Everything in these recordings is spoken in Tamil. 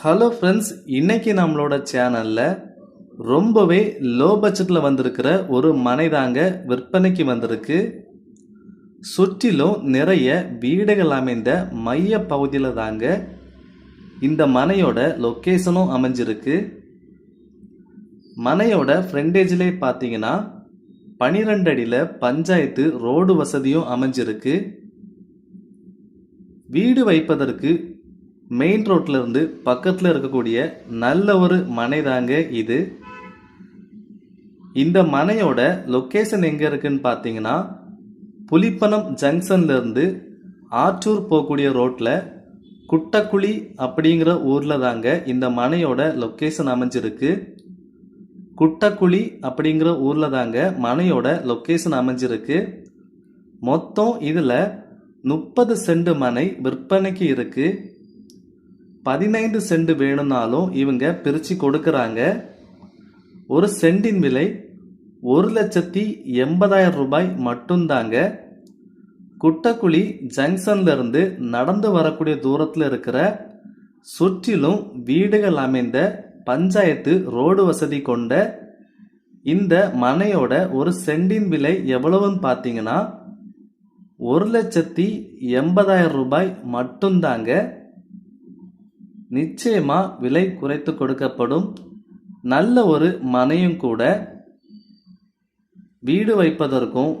ஹலோ ஃப்ரெண்ட்ஸ் இன்னைக்கு நம்மளோட சேனலில் ரொம்பவே லோ பட்ஜெட்டில் வந்திருக்கிற ஒரு மனை தாங்க விற்பனைக்கு வந்திருக்கு. சுற்றிலும் நிறைய வீடுகள் அமைந்த மைய பகுதியில் தாங்க இந்த மனையோட லொக்கேஷனும் அமைஞ்சிருக்கு. மனையோட ஃப்ரண்டேஜிலே பார்த்தீங்கன்னா பனிரெண்டு அடியில் பஞ்சாயத்து ரோடு வசதியும் அமைஞ்சிருக்கு. வீடு வைப்பதற்கு மெயின் ரோட்டில் இருந்து பக்கத்தில் இருக்கக்கூடிய நல்ல ஒரு மனை தாங்க இது. இந்த மனையோட லொக்கேஷன் எங்கே இருக்குன்னு பார்த்தீங்கன்னா புலிப்பனம் ஜங்ஷன்லேருந்து ஆற்றூர் போகக்கூடிய ரோட்டில் குட்டக்குழி அப்படிங்கிற ஊரில் தாங்க இந்த மனையோட லொக்கேஷன் அமைஞ்சிருக்கு. குட்டக்குழி அப்படிங்கிற ஊரில் தாங்க மனையோட லொக்கேஷன் அமைஞ்சிருக்கு. மொத்தம் இதில் முப்பது சென்ட் மனை விற்பனைக்கு இருக்குது பதினைந்து சென்ட் வேணும்னாலும் இவங்க பிரித்து கொடுக்குறாங்க. ஒரு சென்டின் விலை ஒரு லட்சத்தி எண்பதாயிரம் ரூபாய் மட்டும்தாங்க. குட்டக்குழி ஜங்ஷன்லேருந்து நடந்து வரக்கூடிய தூரத்தில் இருக்கிற சுற்றிலும் வீடுகள் அமைந்த பஞ்சாயத்து ரோடு வசதி கொண்ட இந்த மனையோட ஒரு சென்டின் விலை எவ்வளவுன்னு பார்த்தீங்கன்னா ஒரு லட்சத்தி எண்பதாயிரம் ரூபாய் மட்டும்தாங்க. நிச்சயமா விலை குறைத்து கொடுக்கப்படும். நல்ல ஒரு மனையும் கூட வீடு வைப்பதற்கும்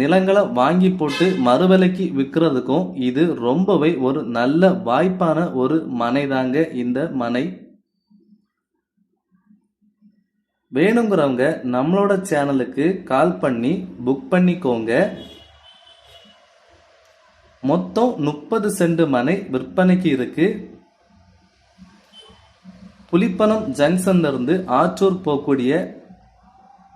நிலங்களை வாங்கி போட்டு மறுவிலைக்கு விற்கிறதுக்கும் இது ரொம்பவே ஒரு நல்ல வாய்ப்பான ஒரு மனை தாங்க இந்த மனை. வேணுங்கிறவங்க நம்மளோட சேனலுக்கு கால் பண்ணி புக் பண்ணிக்கோங்க. மொத்தம் முப்பது சென்ட் மனை விற்பனைக்கு இருக்குது புலிப்பனம் ஜங்ஷன்ல இருந்து ஆற்றூர் போகக்கூடிய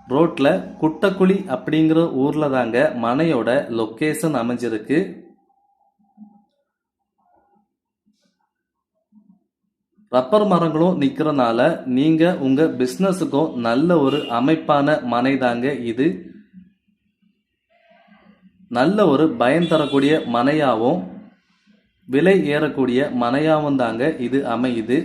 ரோட்டில் குட்டக்குழி அப்படிங்கிற ஊரில் தாங்க மனையோட லொக்கேஷன் அமைஞ்சிருக்கு. ரப்பர் மரங்களும் நிற்கிறனால நீங்கள் உங்கள் பிஸ்னஸுக்கும் நல்ல ஒரு அமைப்பான மனை தாங்க இது. நல்ல ஒரு பயன் தரக்கூடிய மனையாகவும் விலை ஏறக்கூடிய மனையாகவும் தாங்க இது அமையுது.